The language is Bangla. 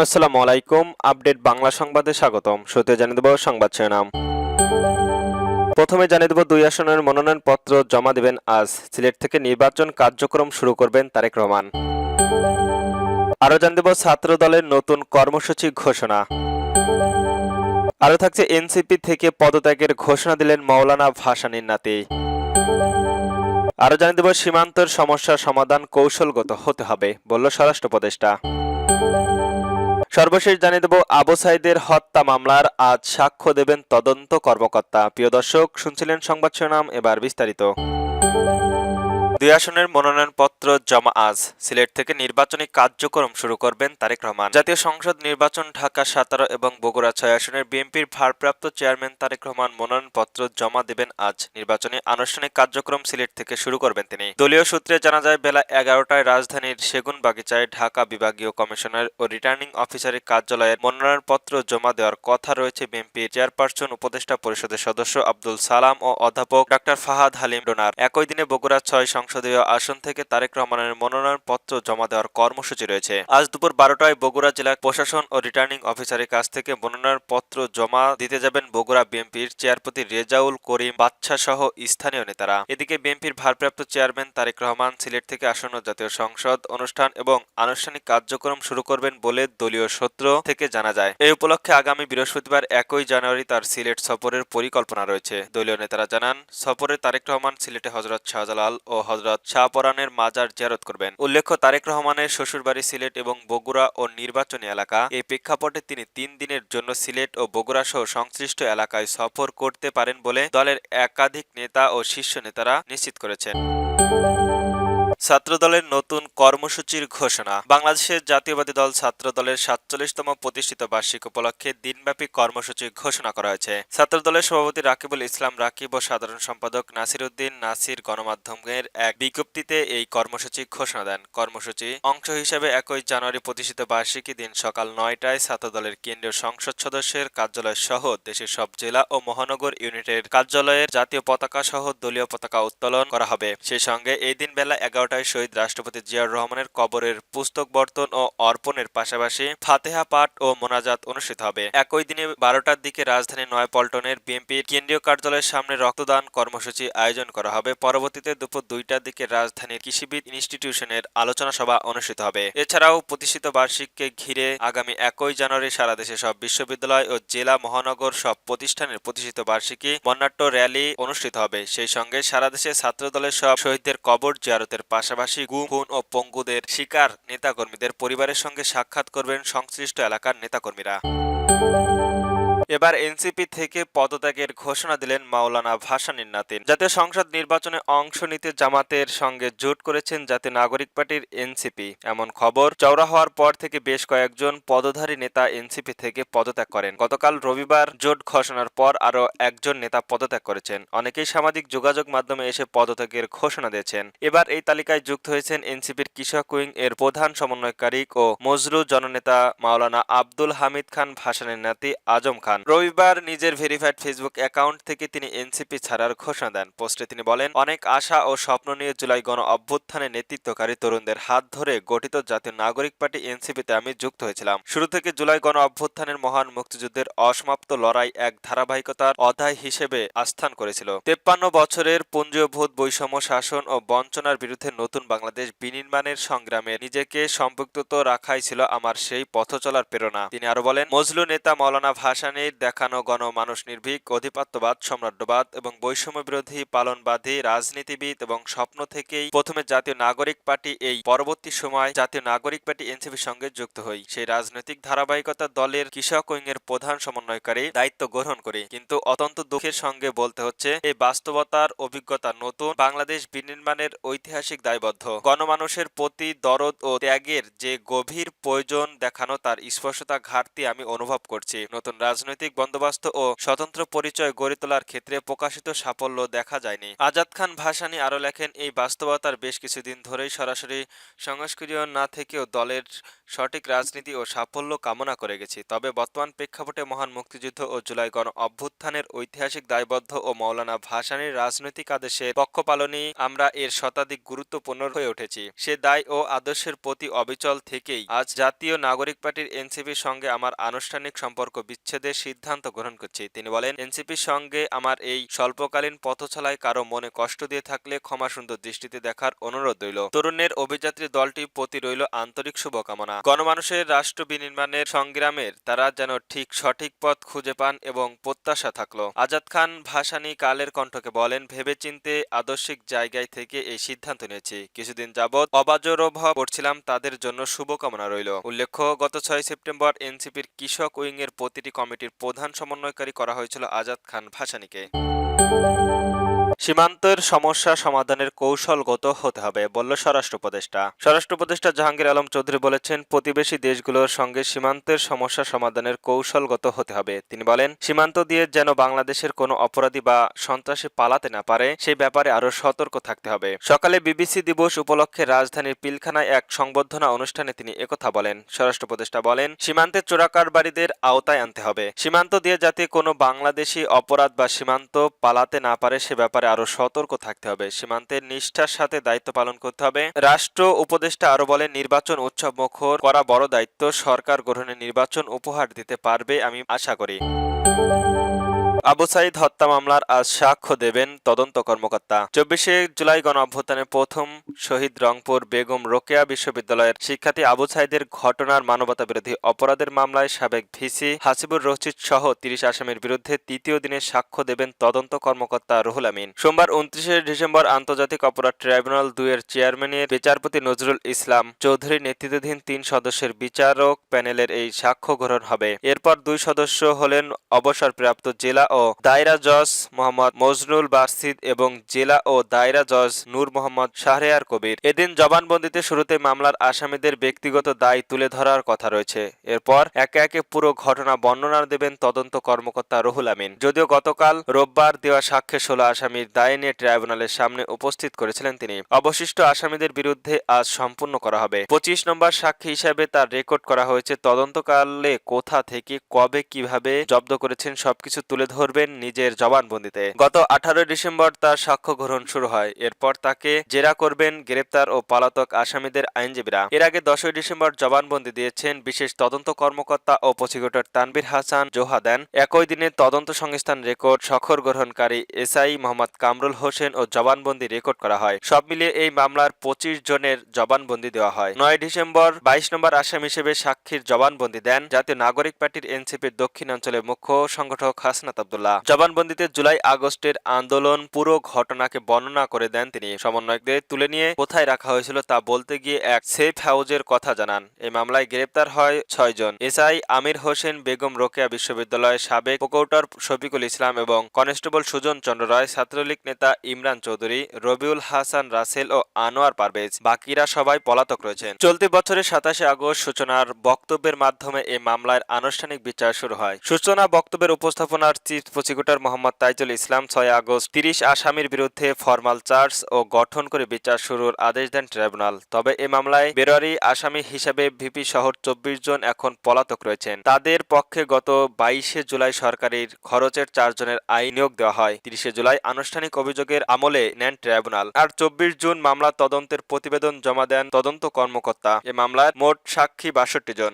আসসালামু আলাইকুম, আপডেট বাংলা সংবাদে স্বাগতম। শুরুতে জানিয়ে দেব সংবাদ শিরোনাম। প্রথমে জানিয়ে দেব দুই আসনের মনোনয়নপত্র জমা দেবেন আজ। সিলেট থেকে নির্বাচন কার্যক্রম শুরু করবেন তারেক রহমান। আরও জানিয়ে দেব ছাত্র দলের নতুন কর্মসূচি ঘোষণা। আরও থাকছে এনসিপি থেকে পদত্যাগের ঘোষণা দিলেন মৌলানা ভাসানীর নাতি। আরও জানিয়ে দেব সীমান্তের সমস্যার সমাধান কৌশলগত হতে হবে, বলল স্বরাষ্ট্র উপদেষ্টা। সর্বশেষ জানিয়ে দেব, আবু সাইদের হত্যা মামলার আজ সাক্ষ্য দেবেন তদন্ত কর্মকর্তা। প্রিয় দর্শক, শুনছিলেন সংবাদ শিরোনাম, এবার বিস্তারিত। দুই আসনের মনোনয়নপত্র জমা আজ। সিলেট থেকে নির্বাচনী কার্যক্রম শুরু করবেন তারেক রহমান। জাতীয় সংসদ নির্বাচন ঢাকা সাতারো এবং বগুড়া ছয় আসনের বিএনপির ভারপ্রাপ্ত চেয়ারম্যান তারেক রহমান মনোনয়নপত্র জমা দেবেন আজ। নির্বাচনী আনুষ্ঠানিক কার্যক্রম সিলেট থেকে শুরু করবেন তিনি। দলীয় সূত্রে জানা যায়, বেলা এগারোটায় রাজধানীর সেগুন বাগিচায় ঢাকা বিভাগীয় কমিশনার ও রিটার্নিং অফিসারের কার্যালয়ের মনোনয়নপত্র জমা দেওয়ার কথা রয়েছে বিএনপির চেয়ারপারসন উপদেষ্টা পরিষদের সদস্য আব্দুল সালাম ও অধ্যাপক ডক্টর ফাহাদ হালিম ডোনার। একই দিনে বগুড়া ছয় সংসদীয় আসন থেকে তারেক রহমানের মনোনয়নপত্র জমা দেওয়ার কর্মসূচি রয়েছে। আজ দুপুর বারোটায় বগুড়া জেলা প্রশাসন ও রিটার্নিং অফিসারের কাছ থেকে মনোনয়নপত্র জমা দিতে যাবেন বগুড়া বিএনপির চেয়ারপতি রেজাউল করিম বাদশাহ সহ স্থানীয় নেতারা। এদিকে বিএনপির ভারপ্রাপ্ত চেয়ারম্যান তারেক রহমান সিলেট থেকে আসন্ন জাতীয় সংসদ অনুষ্ঠান এবং আনুষ্ঠানিক কার্যক্রম শুরু করবেন বলে দলীয় সূত্র থেকে জানা যায়। এই উপলক্ষে আগামী বৃহস্পতিবার একই জানুয়ারি তার সিলেট সফরের পরিকল্পনা রয়েছে। দলীয় নেতারা জানান, সফরে তারেক রহমান সিলেটে হজরত শাহজালাল ও হজরত শাহপরানের মাজার জিয়ারত করবেন। উল্লেখ্য, তারেক রহমানের শ্বশুরবাড়ি সিলেট এবং বগুড়া ও নির্বাচনী এলাকা। এই প্রেক্ষাপটে তিনি তিন দিনের জন্য সিলেট ও বগুড়া সহ সংশ্লিষ্ট এলাকায় সফর করতে পারেন বলে দলের একাধিক নেতা ও শীর্ষ নেতারা নিশ্চিত করেছেন। ছাত্রদলের নতুন কর্মসূচির ঘোষণা। বাংলাদেশের জাতীয়বাদী দল ছাত্র দলের সাতচল্লিশতম প্রতিষ্ঠিত বার্ষিক উপলক্ষে দিনব্যাপী কর্মসূচি ঘোষণা করা হয়েছে। ছাত্রদলের সভাপতি রাকিবুল ইসলাম রাকিব ও সাধারণ সম্পাদক নাসির উদ্দিন নাসির গণমাধ্যমের এক বিজ্ঞপ্তিতে এই কর্মসূচি ঘোষণা দেন। কর্মসূচি অংশ হিসেবে একই জানুয়ারি প্রতিষ্ঠিত বার্ষিকী দিন সকাল নয়টায় ছাত্রদলের কেন্দ্রীয় সংসদ সদস্যের কার্যালয় সহ দেশের সব জেলা ও মহানগর ইউনিটের কার্যালয়ের জাতীয় পতাকা সহ দলীয় পতাকা উত্তোলন করা হবে। সেই সঙ্গে এই দিন বেলা এগারোটায় শহীদ রাষ্ট্রপতি জিয়াউর রহমানের কবরের পুস্তক বর্তন ও অর্পণের পাশাপাশি ফাতেহা পাঠ ও মোনাজাত অনুষ্ঠিত হবে। একই দিনে বারোটার দিকে রাজধানী নয়াপল্টনের বিএনপির কেন্দ্রীয় কার্যালয়ের সামনে রক্তদান কর্মসূচি আয়োজন করা হবে। পরবর্তীতে দুপুর দুইটার দিকে রাজধানীর কৃষিবিদ ইনস্টিটিউশনের আলোচনা সভা অনুষ্ঠিত হবে। এছাড়াও প্রতিষ্ঠিত বার্ষিককে ঘিরে আগামী একই জানুয়ারি সারা দেশে সব বিশ্ববিদ্যালয় ও জেলা মহানগর সব প্রতিষ্ঠানের প্রতিষ্ঠিত বার্ষিকী বর্ণাঢ্য র্যালি অনুষ্ঠিত হবে। সেই সঙ্গে সারা দেশে ছাত্রদলের সব শহীদদের কবর জিয়ারতের পাশাপাশি গুম খুন ও পঙ্গুদের শিকার নেতাকর্মীদের পরিবারের সঙ্গে সাক্ষাৎ করবেন সংশ্লিষ্ট এলাকার নেতাকর্মীরা। এবার এনসিপি থেকে পদত্যাগের ঘোষণা দিলেন মাওলানা ভাসানীর নাতিন জাতীয় সংসদ নির্বাচনে অংশ নিতে জামাতের সঙ্গে জোট করেছেন জাতীয় নাগরিক পার্টির এনসিপি। এমন খবর চওড়া হওয়ার পর থেকে বেশ কয়েকজন পদধারী নেতা এনসিপি থেকে পদত্যাগ করেন। গতকাল রবিবার জোট ঘোষণার পর আরও একজন নেতা পদত্যাগ করেছেন। অনেকেই সামাজিক যোগাযোগ মাধ্যমে এসে পদত্যাগের ঘোষণা দিয়েছেন। এবার এই তালিকায় যুক্ত হয়েছেন এনসিপির কৃষক উইং এর প্রধান সমন্বয়কারী ও মজরু জননেতা মাওলানা আব্দুল হামিদ খান ভাসানের নাতি আজম খান। রবিবার নিজের ভেরিফাইড ফেসবুক অ্যাকাউন্ট থেকে তিনি এনসিপি ছাড়ার ঘোষণা দেন। পোস্টে তিনি বলেন, অনেক আশা ও স্বপ্ন নিয়ে জুলাই গণ অভ্যুত্থানে নেতৃত্বকারী তরুণদের হাত ধরে গঠিত জাতীয় নাগরিক পার্টি এনসিপিতে আমি যুক্ত হয়েছিলাম। শুরু থেকে জুলাই গণ অভ্যুত্থানের মহান মুক্তিযুদ্ধের অসমাপ্ত লড়াই এক ধারাবাহিকতার অধ্যায় হিসেবে আস্থান করেছিল। তেপ্পান্ন বছরের পঞ্জীয়ভূত বৈষম্য শাসন ও বঞ্চনার বিরুদ্ধে নতুন বাংলাদেশ বিনির্মাণের সংগ্রামে নিজেকে সম্পৃক্ত রাখাই ছিল আমার সেই পথ চলার প্রেরণা। তিনি আরও বলেন, মজলু নেতা মৌলানা ভাসানীর দেখানো গণমানুষ নির্ভীক অধিপত্যবাদ সম্রাট্যবাদ এবং বৈষম্য বিরোধী পালনবাদী রাজনীতিবিদ এবং স্বপ্ন থেকেই প্রথমে জাতীয় নাগরিক পার্টি, এই পরবর্তী সময় জাতীয় নাগরিক পার্টি এনসিপির সঙ্গে যুক্ত হই। সেই রাজনৈতিক ধারাবাহিকতা দলের কৃষক উইং এর প্রধান সমন্বয়কারী দায়িত্ব গ্রহণ করি। কিন্তু অত্যন্ত দুঃখের সঙ্গে বলতে হচ্ছে, এই বাস্তবতার অভিজ্ঞতা নতুন বাংলাদেশ বিনির্মাণের ঐতিহাসিক দায়বদ্ধ। গণমানুষের প্রতি দরদ ও ত্যাগের যে গভীর প্রয়োজন দেখানো তার স্পর্শতা ঘাটতি আমি অনুভব করছি। নতুন রাজনৈতিক রাজনৈতিক বন্দোবস্ত ও স্বতন্ত্র পরিচয় গড়ে তোলার ক্ষেত্রে প্রকাশিত সাফল্য দেখা যায়নি। আজাদ খান ভাসানী আরও লেখেন, এই বাস্তবতার বেশ কিছুদিন ধরেই সরাসরি সংস্কৃতীয় না থেকেও দলের সঠিক রাজনীতি ও সাফল্য কামনা করে গেছি। তবে বর্তমান প্রেক্ষাপটে মহান মুক্তিযুদ্ধ ও জুলাই গণ অভ্যুত্থানের ঐতিহাসিক দায়বদ্ধ ও মৌলানা ভাসানীর রাজনৈতিক আদেশের পক্ষ পালনই আমরা এর শতাধিক গুরুত্বপূর্ণ হয়ে উঠেছি। সে দায় ও আদর্শের প্রতি অবিচল থেকেই আজ জাতীয় নাগরিক পার্টির এনসিপির সঙ্গে আমার আনুষ্ঠানিক সম্পর্ক বিচ্ছেদের সিদ্ধান্ত গ্রহণ করছি। তিনি বলেন, এনসিপির সঙ্গে আমার এই স্বল্পকালীন পথচলায় কারও মনে কষ্ট দিয়ে থাকলে ক্ষমা সুন্দর দৃষ্টিতে দেখার অনুরোধ রইল। তরুণের অভিযাত্রী দলটির প্রতি রইল আন্তরিক শুভকামনা। গণমানুষের রাষ্ট্র বিনির্মাণের সংগ্রামের তারা যেন ঠিক সঠিক পথ খুঁজে পান এবং প্রত্যাশা থাকল। আজাদ খান ভাসানী কালের কণ্ঠকে বলেন, ভেবেচিন্তে আদর্শিক জায়গায় থেকে এই সিদ্ধান্ত নিয়েছি। কিছুদিন যাবৎ অবাজরভ করছিলাম তাদের জন্য শুভকামনা রইল। উল্লেখ্য, গত ছয় সেপ্টেম্বর এনসিপির কৃষক উইং এর প্রতিটি কমিটির প্রধান সমন্বয়কারী করা হয়েছিল আজাদ খান ভাসানীকে। সীমান্তের সমস্যা সমাধানের কৌশলগত হতে হবে, বলল স্বরাষ্ট্র উপদেষ্টা। স্বরাষ্ট্র উপদেষ্টা জাহাঙ্গীর আলম চৌধুরী বলেছেন, প্রতিবেশী দেশগুলোর সঙ্গে সীমান্তের সমস্যা সমাধানের কৌশলগত হতে হবে। তিনি বলেন, সীমান্ত দিয়ে যেন বাংলাদেশের কোনো অপরাধী বা সন্ত্রাসী পালাতে না পারে, সেই ব্যাপারে আরও সতর্ক থাকতে হবে। সকালে বিবিসি দিবস উপলক্ষে রাজধানীর পিলখানায় এক সংবর্ধনা অনুষ্ঠানে তিনি একথা বলেন। স্বরাষ্ট্র উপদেষ্টা বলেন, সীমান্তে চোরাকারবারীদের আওতায় আনতে হবে। সীমান্ত দিয়ে যাতে কোনো বাংলাদেশি অপরাধ বা সীমান্ত পালাতে না পারে, সে ব্যাপারে আরও সতর্ক থাকতে হবে। সীমান্তের নিষ্ঠার সাথে দায়িত্ব পালন করতে হবে। রাষ্ট্র উপদেষ্টা আরও বলেন, নির্বাচন উৎসব মুখর করা বড় দায়িত্ব। সরকার গ্রহণে নির্বাচন উপহার দিতে পারবে, আমি আশা করি। আবু সাইদ হত্যা মামলার আজ সাক্ষ্য দেবেন তদন্ত কর্মকর্তা। চব্বিশে জুলাই গণ অভ্যুত্থানের প্রথম শহীদ রংপুর বেগম রোকেয়া বিশ্ববিদ্যালয়ের শিক্ষার্থী আবু সাইদের ঘটনার মানবতা বিরোধী অপরাধের মামলায় সাবেক ভিসি হাসিবুর রশিদ সহ তিরিশ আসামির বিরুদ্ধে তৃতীয় দিনে সাক্ষ্য দেবেন তদন্ত কর্মকর্তা রুহুল আমিন। সোমবার উনত্রিশে ডিসেম্বর আন্তর্জাতিক অপরাধ ট্রাইব্যুনাল দুইয়ের চেয়ারম্যানের বিচারপতি নজরুল ইসলাম চৌধুরী নেতৃত্বাধীন তিন সদস্যের বিচারক প্যানেলের এই সাক্ষ্য গ্রহণ হবে। এরপর দুই সদস্য হলেন অবসরপ্রাপ্ত জেলা ও দায়রা জজ মোহাম্মদ মজনুল বারসিদ এবং জেলা ও দায়রা জজ নূর মোহাম্মদ শাহরেয়ার কবির। এদিন জবানবন্দিতে শুরুতে মামলার আসামিদের ব্যক্তিগত দায় তুলে ধরার কথা রয়েছে। এরপর একে একে পুরো ঘটনা বর্ণনা দেবেন তদন্ত কর্মকর্তা রুহুল আমিন। যদিও গতকাল রোববার দেওয়া সাক্ষ্যে ষোলো আসামির দায় নিয়ে ট্রাইব্যুনালের সামনে উপস্থিত করেছিলেন তিনি। অবশিষ্ট আসামিদের বিরুদ্ধে আজ সম্পূর্ণ করা হবে। পঁচিশ নম্বর সাক্ষী হিসাবে তার রেকর্ড করা হয়েছে। তদন্তকালে কোথা থেকে, কবে, কীভাবে জব্দ করেছেন সবকিছু তুলে ধরবেন নিজের জবানবন্দিতে। গত আঠারোই ডিসেম্বর তার সাক্ষ্য গ্রহণ শুরু হয়। এরপর তাকে জেরা করবেন গ্রেপ্তার ও পলাতক আসামিদের আইনজীবীরা। এর আগে দশই ডিসেম্বর জবানবন্দি দিয়েছেন বিশেষ তদন্ত কর্মকর্তা ও প্রসিকিউটর তানবির হাসান জোহা দেন। একই দিনে তদন্ত সংস্থান রেকর্ড সখর গ্রহণকারী এসআই মোহাম্মদ কামরুল হোসেন ও জবানবন্দি রেকর্ড করা হয়। সব মিলিয়ে এই মামলার পঁচিশ জনের জবানবন্দি দেওয়া হয়। নয় ডিসেম্বর বাইশ নম্বর আসামি হিসেবে সাক্ষীর জবানবন্দি দেন জাতীয় নাগরিক পার্টির এনসিপির দক্ষিণাঞ্চলের মুখ্য সংগঠক হাসনাত আবদুল্লাহ। জবানবন্দিতে জুলাই আগস্টের আন্দোলন পুরো ঘটনাকে বর্ণনা করে দেন তিনি। সমন্বয়কদের তুলে নিয়ে কোথায় রাখা হয়েছিল তা বলতে গিয়ে এক সেফ হাউজের কথা জানান। এই মামলায় গ্রেপ্তার হয় ছয়জন এসআই আমির হোসেন বেগম রোকেয়া বিশ্ববিদ্যালয়ের সাবেক প্রকৌটর শফিকুল ইসলাম এবং কনস্টেবল সুজন চন্দ্র রায়, ছাত্রলীগ নেতা ইমরান চৌধুরী, রবিউল হাসান রাসেল ও আনোয়ার পারভেজ। বাকিরা সবাই পলাতক রয়েছেন। চলতি বছরের সাতাশে আগস্ট সূচনার বক্তব্যের মাধ্যমে এই মামলার আনুষ্ঠানিক বিচার শুরু হয়। সূচনা বক্তব্যের উপস্থাপনার চিফ প্রসিকিউটর মোহাম্মদ তাইজুল ইসলাম ছয় আগস্ট তিরিশ আসামির বিরুদ্ধে ফরমাল চার্জ ও গঠন করে বিচার শুরুর আদেশ দেন ট্রাইব্যুনাল। তবে এ মামলায় বেরোয়ারি আসামি হিসেবে ভিপি সহ চব্বিশ জন এখন পলাতক রয়েছেন। তাদের পক্ষে গত বাইশে জুলাই সরকারের খরচের চারজনের আইন নিয়োগ দেওয়া হয়। তিরিশে জুলাই আনুষ্ঠানিক অভিযোগের আমলে নেন ট্রাইব্যুনাল। আর চব্বিশ জুন মামলা তদন্তের প্রতিবেদন জমা দেন তদন্ত কর্মকর্তা। এ মামলার মোট সাক্ষী বাষট্টি জন।